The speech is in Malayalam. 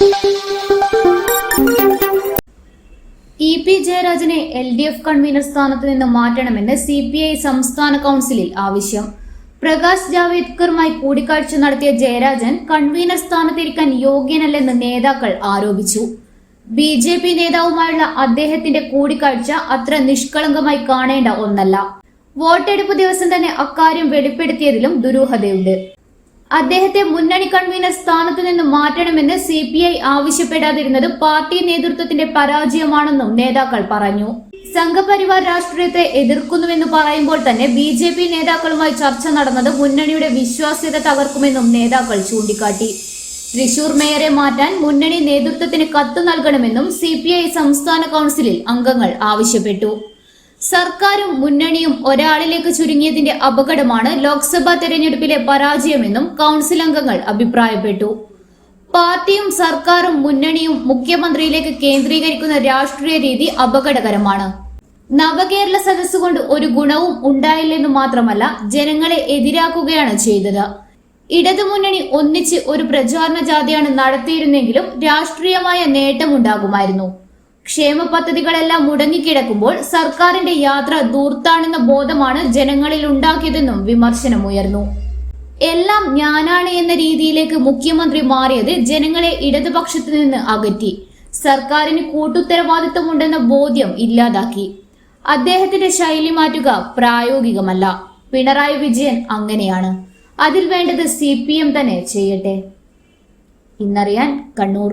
ഇ പി ജയരാജനെ എൽ ഡി എഫ് കൺവീനർ സ്ഥാനത്ത് നിന്ന് മാറ്റണമെന്ന് സി പി ഐ സംസ്ഥാന കൗൺസിലിൽ ആവശ്യം. പ്രകാശ് ജാവേദ്കറുമായി കൂടിക്കാഴ്ച നടത്തിയ ജയരാജൻ കൺവീനർ സ്ഥാനത്തിരിക്കാൻ യോഗ്യനല്ലെന്ന് നേതാക്കൾ ആരോപിച്ചു. ബി ജെ പി നേതാവുമായുള്ള അദ്ദേഹത്തിന്റെ കൂടിക്കാഴ്ച അത്ര നിഷ്കളങ്കമായി കാണേണ്ട ഒന്നല്ല. വോട്ടെടുപ്പ് ദിവസം തന്നെ അക്കാര്യം വെളിപ്പെടുത്തിയതിലും ദുരൂഹതയുണ്ട്. അദ്ദേഹത്തെ മുന്നണി കൺവീനർ സ്ഥാനത്തു നിന്ന് മാറ്റണമെന്ന് സി പി ഐ ആവശ്യപ്പെടാതിരുന്നത് പാർട്ടി നേതൃത്വത്തിന്റെ പരാജയമാണെന്നും നേതാക്കൾ പറഞ്ഞു. സംഘപരിവാർ രാഷ്ട്രീയത്തെ എതിർക്കുന്നുവെന്ന് പറയുമ്പോൾ തന്നെ ബി ജെ പി നേതാക്കളുമായി ചർച്ച നടന്നത് മുന്നണിയുടെ വിശ്വാസ്യത തകർക്കുമെന്നും നേതാക്കൾ ചൂണ്ടിക്കാട്ടി. തൃശൂർ മേയറെ മാറ്റാൻ മുന്നണി നേതൃത്വത്തിന് കത്ത് നൽകണമെന്നും സി സംസ്ഥാന കൗൺസിലിൽ അംഗങ്ങൾ ആവശ്യപ്പെട്ടു. സർക്കാരും മുന്നണിയും ഒരാളിലേക്ക് ചുരുങ്ങിയതിന്റെ അപകടമാണ് ലോക്സഭാ തെരഞ്ഞെടുപ്പിലെ പരാജയമെന്നും കൗൺസിൽ അംഗങ്ങൾ അഭിപ്രായപ്പെട്ടു. പാർട്ടിയും സർക്കാരും മുന്നണിയും മുഖ്യമന്ത്രിയിലേക്ക് കേന്ദ്രീകരിക്കുന്ന രാഷ്ട്രീയ രീതി അപകടകരമാണ്. നവകേരള സദസ് കൊണ്ട് ഒരു ഗുണവും ഉണ്ടായില്ലെന്ന് മാത്രമല്ല ജനങ്ങളെ എതിരാക്കുകയാണ് ചെയ്തത്. ഇടതുമുന്നണി ഒന്നിച്ച് ഒരു പ്രചാരണ ജാഥയാണ് നടത്തിയിരുന്നെങ്കിലും രാഷ്ട്രീയമായ നേട്ടമുണ്ടാകുമായിരുന്നു. ക്ഷേമ പദ്ധതികളെല്ലാം മുടങ്ങിക്കിടക്കുമ്പോൾ സർക്കാരിന്റെ യാത്ര ദൂർത്താണെന്ന ബോധമാണ് ജനങ്ങളിൽ ഉണ്ടാക്കിയതെന്നും വിമർശനമുയർന്നു. എല്ലാം ഞാനാണ് എന്ന രീതിയിലേക്ക് മുഖ്യമന്ത്രി മാറിയത് ജനങ്ങളെ ഇടതുപക്ഷത്തു നിന്ന് അകറ്റി. സർക്കാരിന് കൂട്ടുത്തരവാദിത്വമുണ്ടെന്ന ബോധ്യം ഇല്ലാതാക്കി. അദ്ദേഹത്തിന്റെ ശൈലി മാറ്റുക പ്രായോഗികമല്ല. പിണറായി വിജയൻ അങ്ങനെയാണ്. അതിൽ വേണ്ടത് സി പി എം തന്നെ ചെയ്യട്ടെ. ഇന്നറിയാൻ കണ്ണൂർ.